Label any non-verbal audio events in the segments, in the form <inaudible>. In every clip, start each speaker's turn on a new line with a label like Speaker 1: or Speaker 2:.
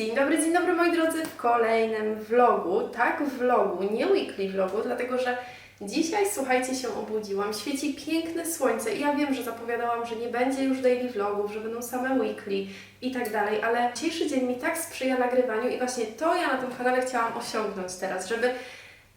Speaker 1: Dzień dobry, dzień dobry moi drodzy w kolejnym vlogu. Tak, vlogu, nie weekly vlogu, dlatego że dzisiaj, słuchajcie, się obudziłam. Świeci piękne słońce i ja wiem, że zapowiadałam, że nie będzie już daily vlogów, że będą same weekly i tak dalej, ale dzisiejszy dzień mi tak sprzyja nagrywaniu i właśnie to ja na tym kanale chciałam osiągnąć teraz, żeby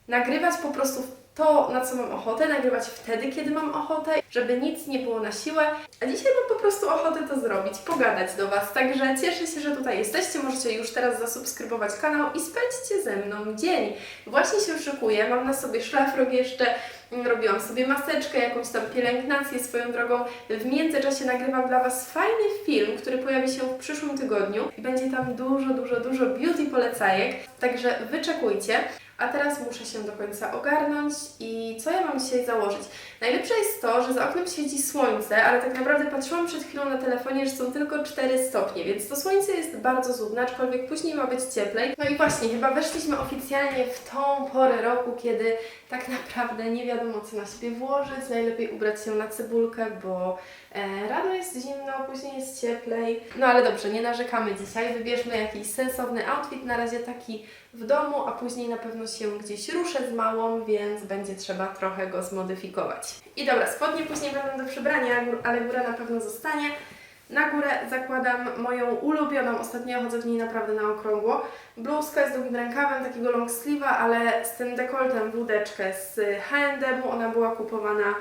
Speaker 1: nagrywać po prostu to, na co mam ochotę, nagrywać wtedy, kiedy mam ochotę, żeby nic nie było na siłę. A dzisiaj mam po prostu ochotę to zrobić, pogadać do Was. Także cieszę się, że tutaj jesteście. Możecie już teraz zasubskrybować kanał i spędźcie ze mną dzień. Właśnie się szykuję, mam na sobie szlafrok jeszcze, mm, robiłam sobie maseczkę, jakąś tam pielęgnację swoją drogą. W międzyczasie nagrywam dla Was fajny film, który pojawi się w przyszłym tygodniu będzie tam dużo, dużo, dużo beauty polecajek. Także wyczekujcie. A teraz muszę się do końca ogarnąć i co ja mam dzisiaj założyć? Najlepsze jest to, że za oknem świeci słońce, ale tak naprawdę patrzyłam przed chwilą na telefonie, że są tylko 4 stopnie, więc to słońce jest bardzo zudne, aczkolwiek później ma być cieplej. No i właśnie, chyba weszliśmy oficjalnie w tą porę roku, kiedy tak naprawdę nie wiadomo co na siebie włożyć. Najlepiej ubrać się na cebulkę, bo e, rano jest zimno, później jest cieplej. No ale dobrze, nie narzekamy dzisiaj. Wybierzmy jakiś sensowny outfit, na razie taki w domu, a później na pewno się gdzieś ruszę z małą, więc będzie trzeba trochę go zmodyfikować. I dobra, spodnie później będą do przebrania, ale góra na pewno zostanie. Na górę zakładam moją ulubioną, ostatnio chodzę w niej naprawdę na okrągło. Bluzka z długim rękawem, takiego long sleeve'a, ale z tym dekoltem wódeczkę z H&M-u. Ona była kupowana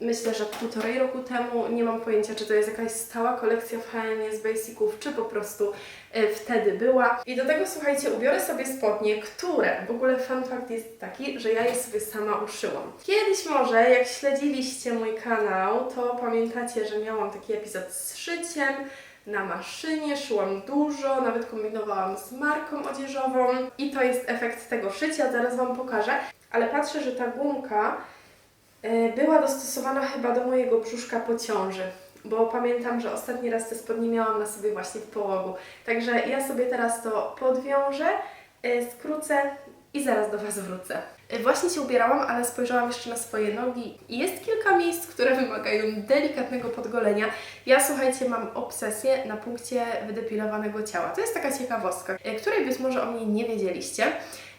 Speaker 1: myślę, że półtorej roku temu. Nie mam pojęcia, czy to jest jakaś stała kolekcja w H&M z basiców, czy po prostu y, wtedy była. I do tego, słuchajcie, ubiorę sobie spodnie, które, w ogóle fun fact jest taki, że ja je sobie sama uszyłam. Kiedyś może, jak śledziliście mój kanał, to pamiętacie, że miałam taki epizod z szyciem, na maszynie, szyłam dużo, nawet kombinowałam z marką odzieżową i to jest efekt tego szycia, zaraz Wam pokażę. Ale patrzę, że ta gumka była dostosowana chyba do mojego brzuszka po ciąży, bo pamiętam, że ostatni raz te spodnie miałam na sobie właśnie w połogu. Także ja sobie teraz to podwiążę, e, skrócę i zaraz do Was wrócę. E, Właśnie się ubierałam, ale spojrzałam jeszcze na swoje nogi jest kilka miejsc, które wymagają delikatnego podgolenia. Ja, słuchajcie, mam obsesję na punkcie wydepilowanego ciała. To jest taka ciekawostka, e, której być może o mnie nie wiedzieliście,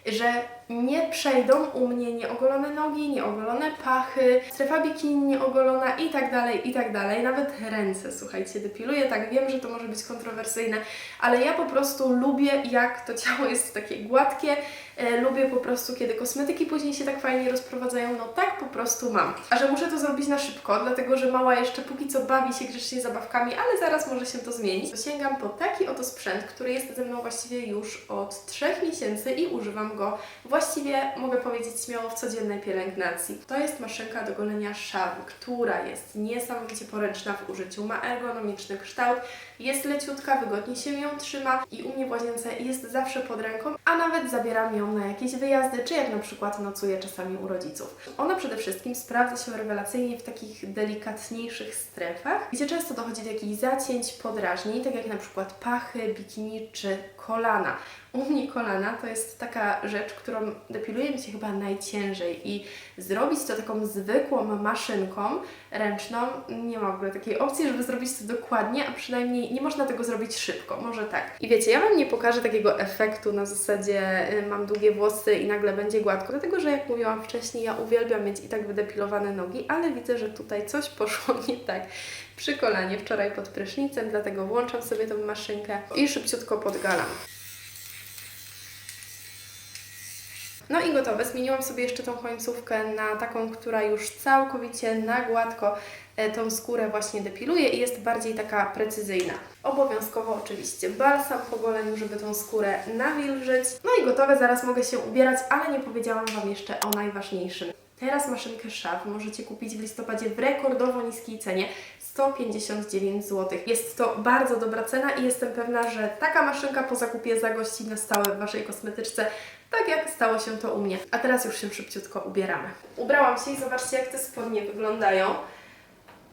Speaker 1: że nie przejdą u mnie nieogolone nogi, nieogolone pachy, strefa bikini nieogolona i tak dalej, i tak dalej. Nawet ręce, słuchajcie, depiluję. Tak, wiem, że to może być kontrowersyjne, ale ja po prostu lubię, jak to ciało jest takie gładkie. E, lubię po prostu, kiedy kosmetyki później się tak fajnie rozprowadzają. No tak po prostu mam. A że muszę to zrobić na szybko, dlatego że mała jeszcze póki co bawi się grzecznie zabawkami, ale zaraz może się to zmienić. To sięgam po taki oto sprzęt, który jest ze mną właściwie już od 3 miesięcy i używam go właściwie, mogę powiedzieć śmiało, w codziennej pielęgnacji. To jest maszynka do golenia szawy, która jest niesamowicie poręczna w użyciu, ma ergonomiczny kształt, jest leciutka, wygodnie się ją trzyma i u mnie w łazience jest zawsze pod ręką, a nawet zabieram ją na jakieś wyjazdy, czy jak na przykład nocuję czasami u rodziców. Ona przede wszystkim sprawdza się rewelacyjnie w takich delikatniejszych strefach, gdzie często dochodzi do jakichś zacięć, podrażnień, tak jak na przykład pachy, bikini czy kolana. U mnie kolana to jest taka rzecz, którą depiluje mi się chyba najciężej i zrobić to taką zwykłą maszynką ręczną, nie ma w ogóle takiej opcji, żeby zrobić to dokładnie, a przynajmniej nie można tego zrobić szybko, może tak. I wiecie, ja Wam nie pokażę takiego efektu na zasadzie y, mam długie włosy i nagle będzie gładko, dlatego że jak mówiłam wcześniej, ja uwielbiam mieć i tak wydepilowane nogi, ale widzę, że tutaj coś poszło <laughs> nie tak przy kolanie wczoraj pod prysznicem, dlatego włączam sobie tą maszynkę i szybciutko podgalam. No i gotowe. Zmieniłam sobie jeszcze tą końcówkę na taką, która już całkowicie na gładko e, tą skórę właśnie depiluje i jest bardziej taka precyzyjna. Obowiązkowo oczywiście balsam po goleniu, żeby tą skórę nawilżyć. No i gotowe, zaraz mogę się ubierać, ale nie powiedziałam Wam jeszcze o najważniejszym. Teraz maszynkę szaf możecie kupić w listopadzie w rekordowo niskiej cenie 159 zł. Jest to bardzo dobra cena i jestem pewna, że taka maszynka po zakupie zagości na stałe w Waszej kosmetyczce, tak jak stało się to u mnie. A teraz już się szybciutko ubieramy. Ubrałam się i zobaczcie jak te spodnie wyglądają.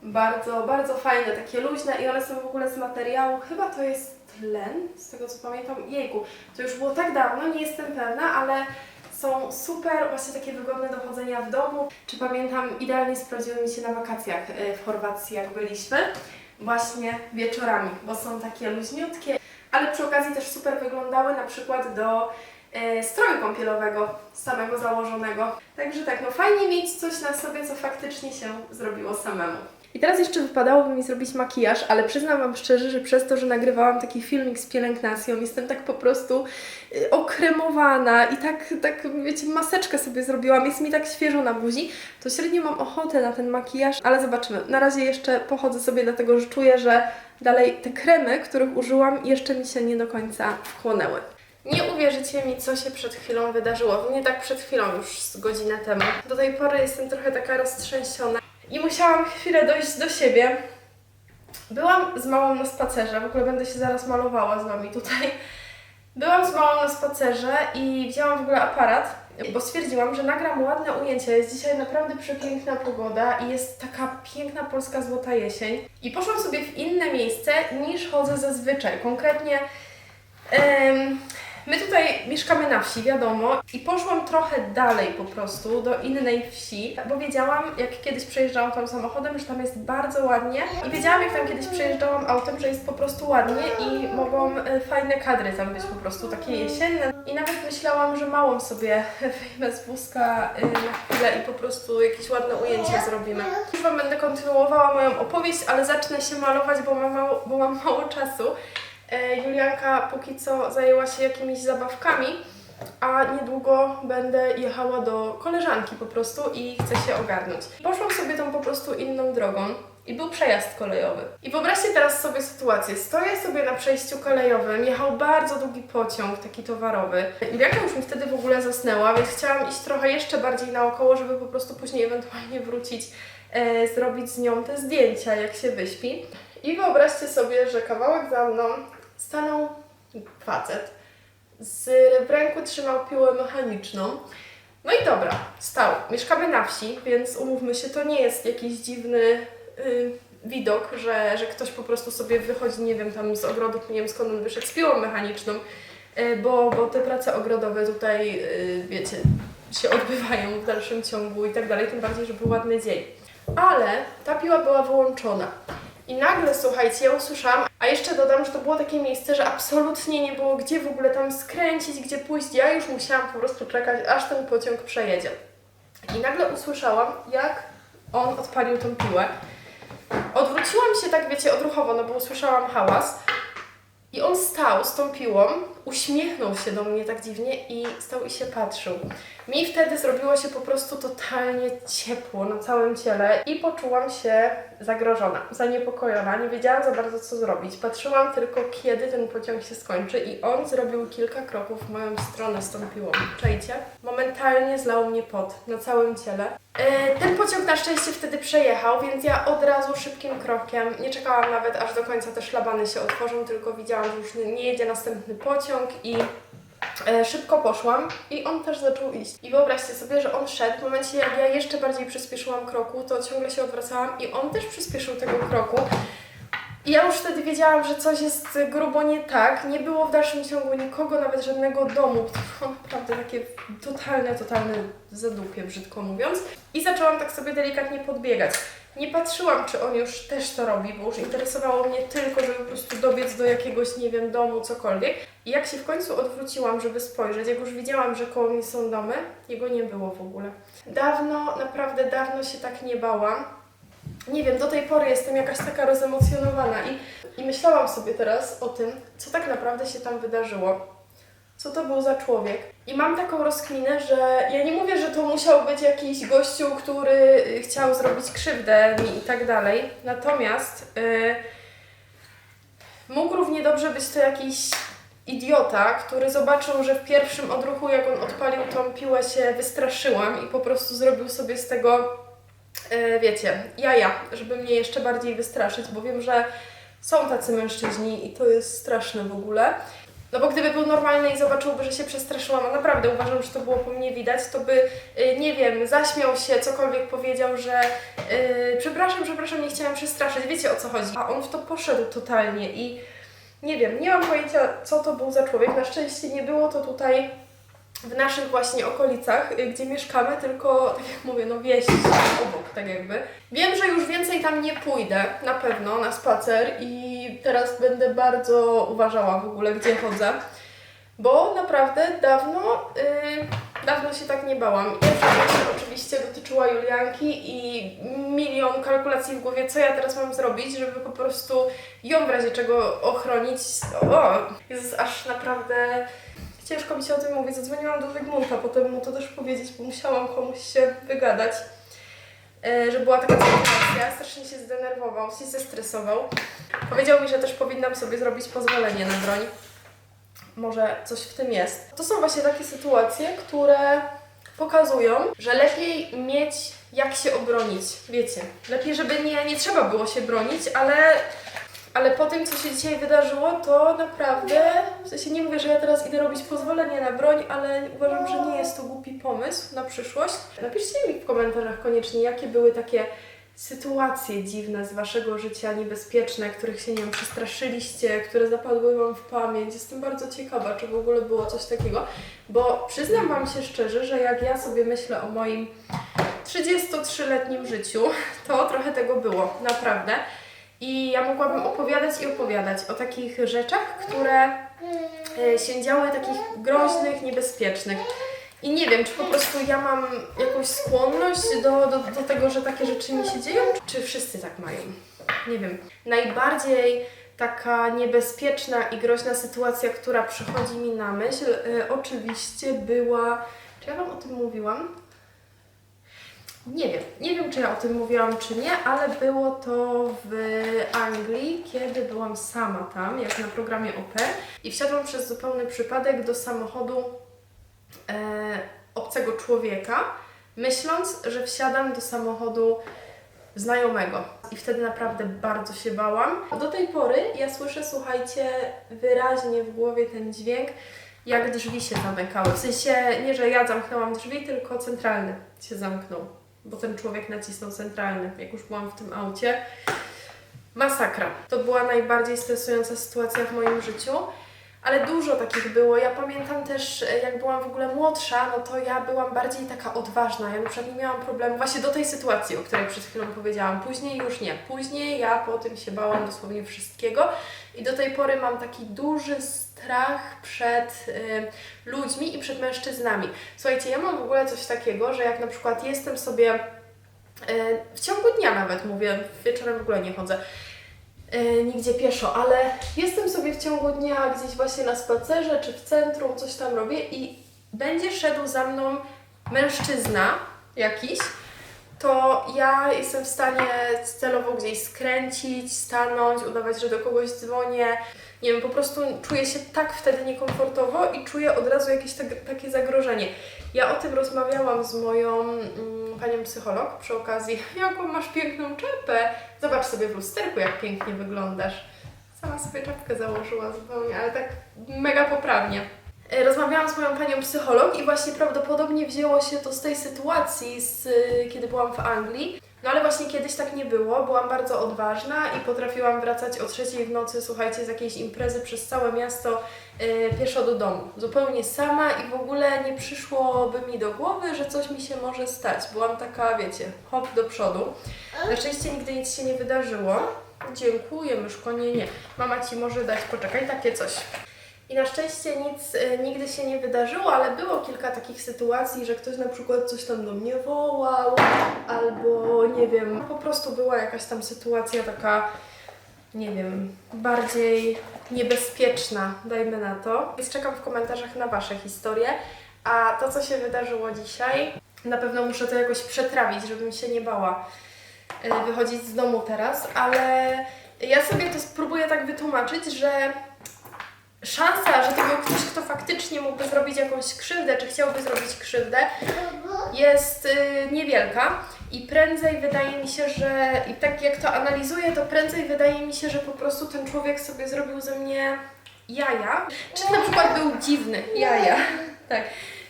Speaker 1: Bardzo, bardzo fajne, takie luźne i one są w ogóle z materiału, chyba to jest tlen, z tego co pamiętam. Jejku, to już było tak dawno, nie jestem pewna, ale są super, właśnie takie wygodne do chodzenia w domu. Czy pamiętam, idealnie sprawdziły mi się na wakacjach y, w Chorwacji, jak byliśmy, właśnie wieczorami, bo są takie luźniutkie, ale przy okazji też super wyglądały na przykład do e, stroju kąpielowego samego założonego. Także tak, no fajnie mieć coś na sobie, co faktycznie się zrobiło samemu. I teraz jeszcze wypadałoby mi zrobić makijaż, ale przyznam Wam szczerze, że przez to, że nagrywałam taki filmik z pielęgnacją, jestem tak po prostu y, okremowana i tak, tak, wiecie, maseczkę sobie zrobiłam, jest mi tak świeżo na buzi, to średnio mam ochotę na ten makijaż, ale zobaczymy. Na razie jeszcze pochodzę sobie, dlatego że czuję, że dalej te kremy, których użyłam, jeszcze mi się nie do końca wchłonęły. Nie uwierzycie mi, co się przed chwilą wydarzyło. Nie tak przed chwilą, już z godzinę temu. Do tej pory jestem trochę taka roztrzęsiona i musiałam chwilę dojść do siebie. Byłam z małą na spacerze, w ogóle będę się zaraz malowała z Wami tutaj. Byłam z małą na spacerze i wzięłam w ogóle aparat, bo stwierdziłam, że nagram ładne ujęcia. Jest dzisiaj naprawdę przepiękna pogoda i jest taka piękna polska złota jesień. I poszłam sobie w inne miejsce niż chodzę zazwyczaj. Konkretnie em, my tutaj mieszkamy na wsi, wiadomo, i poszłam trochę dalej po prostu do innej wsi, bo wiedziałam, jak kiedyś przejeżdżałam tam samochodem, że tam jest bardzo ładnie i wiedziałam, jak tam kiedyś przejeżdżałam autem, że jest po prostu ładnie i mogą e, fajne kadry tam być po prostu, takie jesienne. I nawet myślałam, że małą sobie <laughs> wyjmę z wózka e, na chwilę i po prostu jakieś ładne ujęcie zrobimy. Wam będę kontynuowała moją opowieść, ale zacznę się malować, bo mam mało, bo mam mało czasu. E, Julianka póki co zajęła się jakimiś zabawkami, a niedługo będę jechała do koleżanki po prostu i chcę się ogarnąć. Poszłam sobie tą po prostu inną drogą i był przejazd kolejowy. I wyobraźcie teraz sobie sytuację. Stoję sobie na przejściu kolejowym, jechał bardzo długi pociąg, taki towarowy. Julianka już mi wtedy w ogóle zasnęła, więc chciałam iść trochę jeszcze bardziej naokoło, żeby po prostu później ewentualnie wrócić, e, zrobić z nią te zdjęcia, jak się wyśpi. I wyobraźcie sobie, że kawałek za mną stanął facet. Z, w ręku trzymał piłę mechaniczną. No i dobra, stał. Mieszkamy na wsi, więc umówmy się, to nie jest jakiś dziwny y, widok, że, że ktoś po prostu sobie wychodzi, nie wiem, tam z ogrodu, nie wiem skąd on wyszedł, z piłą mechaniczną, y, bo, bo te prace ogrodowe tutaj, y, wiecie, się odbywają w dalszym ciągu i tak dalej, tym bardziej, że był ładny dzień. Ale ta piła była wyłączona. I nagle, słuchajcie, ja usłyszałam, a jeszcze dodam, że to było takie miejsce, że absolutnie nie było gdzie w ogóle tam skręcić, gdzie pójść. Ja już musiałam po prostu czekać, aż ten pociąg przejedzie. I nagle usłyszałam, jak on odpalił tą piłę. Odwróciłam się tak, wiecie, odruchowo, no bo usłyszałam hałas. I on stał z tą piłą, uśmiechnął się do mnie tak dziwnie i stał i się patrzył. Mi wtedy zrobiło się po prostu totalnie ciepło na całym ciele i poczułam się zagrożona, zaniepokojona. Nie wiedziałam za bardzo co zrobić. Patrzyłam tylko kiedy ten pociąg się skończy i on zrobił kilka kroków w moją stronę z tą piłą. Czajcie? Momentalnie zlał mnie pot na całym ciele. E, Ten pociąg na szczęście wtedy przejechał, więc ja od razu szybkim krokiem, nie czekałam nawet aż do końca te szlabany się otworzą, tylko widziałam, że już nie jedzie następny pociąg i e, szybko poszłam i on też zaczął iść. I wyobraźcie sobie, że on szedł w momencie, jak ja jeszcze bardziej przyspieszyłam kroku, to ciągle się odwracałam i on też przyspieszył tego kroku. I ja już wtedy wiedziałam, że coś jest grubo nie tak. Nie było w dalszym ciągu nikogo, nawet żadnego domu. To było naprawdę takie totalne, totalne zadupie, brzydko mówiąc. I zaczęłam tak sobie delikatnie podbiegać. Nie patrzyłam, czy on już też to robi, bo już interesowało mnie tylko, żeby po prostu dobiec do jakiegoś, nie wiem, domu, cokolwiek. I jak się w końcu odwróciłam, żeby spojrzeć, jak już widziałam, że koło mnie są domy, jego nie było w ogóle. Dawno, naprawdę dawno się tak nie bałam nie wiem, do tej pory jestem jakaś taka rozemocjonowana i, i myślałam sobie teraz o tym, co tak naprawdę się tam wydarzyło. Co to był za człowiek? I mam taką rozkminę, że ja nie mówię, że to musiał być jakiś gościu, który y, chciał zrobić krzywdę mi i tak dalej. Natomiast y, mógł równie dobrze być to jakiś idiota, który zobaczył, że w pierwszym odruchu, jak on odpalił tą piłę, się wystraszyłam i po prostu zrobił sobie z tego e, wiecie, jaja, żeby mnie jeszcze bardziej wystraszyć, bo wiem, że są tacy mężczyźni i to jest straszne w ogóle. No bo gdyby był normalny i zobaczyłby, że się przestraszyłam, a naprawdę uważam, że to było po mnie widać, to by, y, nie wiem, zaśmiał się, cokolwiek powiedział, że y, przepraszam, przepraszam, nie chciałam przestraszyć, wiecie o co chodzi. A on w to poszedł totalnie i nie wiem, nie mam pojęcia, co to był za człowiek. Na szczęście nie było to tutaj w naszych właśnie okolicach, y, gdzie mieszkamy, tylko tak jak mówię, no wieś obok, tak jakby. Wiem, że już więcej tam nie pójdę, na pewno, na spacer i teraz będę bardzo uważała w ogóle, gdzie chodzę. Bo naprawdę dawno, y, dawno się tak nie bałam. Pierwsza myśl oczywiście dotyczyła Julianki i milion kalkulacji w głowie, co ja teraz mam zrobić, żeby po prostu ją w razie czego ochronić. O, jest aż naprawdę ciężko mi się o tym mówić. Zadzwoniłam do Wygmunta, potem mu to też powiedzieć, bo musiałam komuś się wygadać, e, że była taka sytuacja. Strasznie się zdenerwował, się zestresował. Powiedział mi, że też powinnam sobie zrobić pozwolenie na broń może coś w tym jest. To są właśnie takie sytuacje, które pokazują, że lepiej mieć jak się obronić, wiecie. Lepiej, żeby nie, nie trzeba było się bronić, ale, ale po tym, co się dzisiaj wydarzyło, to naprawdę, w sensie nie mówię, że ja teraz idę robić pozwolenie na broń, ale uważam, że nie jest to głupi pomysł na przyszłość. Napiszcie mi w komentarzach koniecznie, jakie były takie sytuacje dziwne z Waszego życia, niebezpieczne, których się, nie wiem, przestraszyliście, które zapadły Wam w pamięć. Jestem bardzo ciekawa, czy w ogóle było coś takiego, bo przyznam Wam się szczerze, że jak ja sobie myślę o moim 33-letnim życiu, to trochę tego było, naprawdę. I ja mogłabym opowiadać i opowiadać o takich rzeczach, które e, się działy, takich groźnych, niebezpiecznych. I nie wiem, czy po prostu ja mam jakąś skłonność do, do, do tego, że takie rzeczy mi się dzieją, czy wszyscy tak mają. Nie wiem. Najbardziej taka niebezpieczna i groźna sytuacja, która przychodzi mi na myśl, y, oczywiście była. Czy ja Wam o tym mówiłam? Nie wiem, nie wiem czy ja o tym mówiłam czy nie, ale było to w Anglii, kiedy byłam sama tam, jak na programie OP i wsiadłam przez zupełny przypadek do samochodu e, obcego człowieka, myśląc, że wsiadam do samochodu znajomego. I wtedy naprawdę bardzo się bałam. Do tej pory ja słyszę, słuchajcie, wyraźnie w głowie ten dźwięk, jak drzwi się zamykały. W sensie nie, że ja zamknęłam drzwi, tylko centralny się zamknął, bo ten człowiek nacisnął centralny, jak już byłam w tym aucie. Masakra. To była najbardziej stresująca sytuacja w moim życiu. Ale dużo takich było. Ja pamiętam też, e, jak byłam w ogóle młodsza, no to ja byłam bardziej taka odważna. Ja na nie miałam problemu właśnie do tej sytuacji, o której przed chwilą powiedziałam. Później już nie. Później ja po tym się bałam dosłownie wszystkiego i do tej pory mam taki duży strach przed y, ludźmi i przed mężczyznami. Słuchajcie, ja mam w ogóle coś takiego, że jak na przykład jestem sobie y, w ciągu dnia nawet mówię, wieczorem w ogóle nie chodzę nigdzie pieszo, ale jestem sobie w ciągu dnia gdzieś właśnie na spacerze czy w centrum, coś tam robię i będzie szedł za mną mężczyzna jakiś, to ja jestem w stanie celowo gdzieś skręcić, stanąć, udawać, że do kogoś dzwonię. Nie wiem, po prostu czuję się tak wtedy niekomfortowo i czuję od razu jakieś tak, takie zagrożenie. Ja o tym rozmawiałam z moją mm, panią psycholog przy okazji, <laughs> jaką masz piękną czapę. Zobacz sobie w lusterku, jak pięknie wyglądasz. Sama sobie czapkę założyła zupełnie, ale tak mega poprawnie. E, Rozmawiałam z moją panią psycholog i właśnie prawdopodobnie wzięło się to z tej sytuacji, z, y, kiedy byłam w Anglii. No ale właśnie kiedyś tak nie było, byłam bardzo odważna i potrafiłam wracać o trzeciej w nocy, słuchajcie, z jakiejś imprezy przez całe miasto y, pieszo do domu. Zupełnie sama i w ogóle nie przyszłoby mi do głowy, że coś mi się może stać. Byłam taka, wiecie, hop do przodu. Na szczęście nigdy nic się nie wydarzyło. Dziękuję, myszko, nie, nie. Mama Ci może dać, poczekaj, takie coś. I na szczęście nic y, nigdy się nie wydarzyło, ale było kilka takich sytuacji, że ktoś na przykład coś tam do mnie wołał, albo nie wiem, po prostu była jakaś tam sytuacja taka, nie wiem, bardziej niebezpieczna, dajmy na to. Więc czekam w komentarzach na Wasze historie. A to, co się wydarzyło dzisiaj, na pewno muszę to jakoś przetrawić, żebym się nie bała y, wychodzić z domu teraz, ale ja sobie to spróbuję tak wytłumaczyć, że szansa, że to był ktoś, kto faktycznie mógłby zrobić jakąś krzywdę, czy chciałby zrobić krzywdę, jest y, niewielka i prędzej wydaje mi się, że i tak jak to analizuję, to prędzej wydaje mi się, że po prostu ten człowiek sobie zrobił ze mnie jaja, czy na przykład był dziwny, jaja, tak.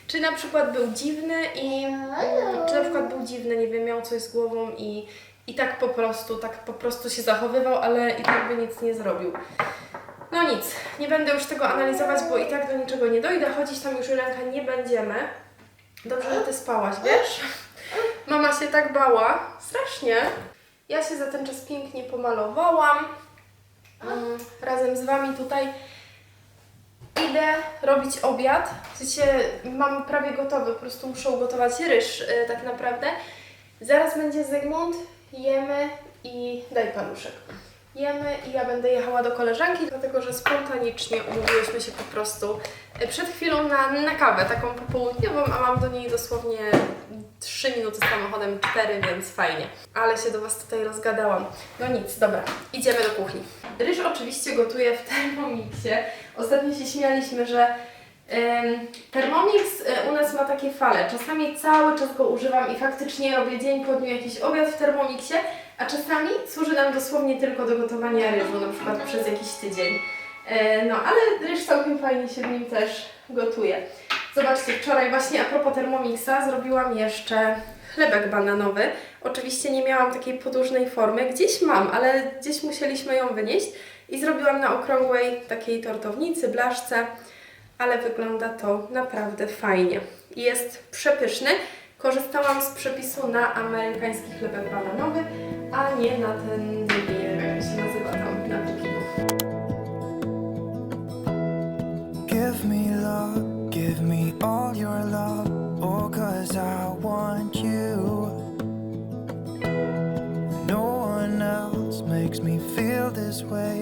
Speaker 1: Czy na przykład był dziwny i czy na przykład był dziwny, nie wiem, miał coś z głową i, i tak po prostu, tak po prostu się zachowywał, ale i tak by nic nie zrobił. No nic, nie będę już tego analizować, bo i tak do niczego nie dojdę. Chodzić tam już Julenka nie będziemy. Dobrze, że ty spałaś, wiesz? Mama się tak bała, strasznie. Ja się za ten czas pięknie pomalowałam. Mm, razem z wami tutaj idę robić obiad. W sensie mam prawie gotowy, po prostu muszę ugotować ryż y, tak naprawdę. Zaraz będzie Zygmunt, jemy i daj paluszek. Jemy i ja będę jechała do koleżanki, dlatego że spontanicznie umówiłyśmy się po prostu y, przed chwilą na, na kawę, taką popołudniową, a mam do niej dosłownie 3 minuty samochodem, 4, więc fajnie. Ale się do Was tutaj rozgadałam. No nic, dobra, idziemy do kuchni. Ryż oczywiście gotuję w Thermomixie. Ostatnio się śmialiśmy, że Ym, Thermomix y, u nas ma takie fale. Czasami cały czas go używam i faktycznie robię dzień po dniu jakiś obiad w Thermomixie, a czasami służy nam dosłownie tylko do gotowania ryżu, na przykład przez jakiś tydzień. Y, No, ale ryż całkiem fajnie się w nim też gotuje. Zobaczcie, wczoraj właśnie a propos Thermomixa zrobiłam jeszcze chlebek bananowy. Oczywiście nie miałam takiej podłużnej formy, gdzieś mam, ale gdzieś musieliśmy ją wynieść i zrobiłam na okrągłej takiej tortownicy, blaszce ale wygląda to naprawdę fajnie. Jest przepyszny. Korzystałam z przepisu na amerykański chlebek bananowy, a nie na ten drugi, jak się nazywa tam, na Pekinu.
Speaker 2: Give me love, give me all your love, oh, cause I want you. No one else makes me feel this way,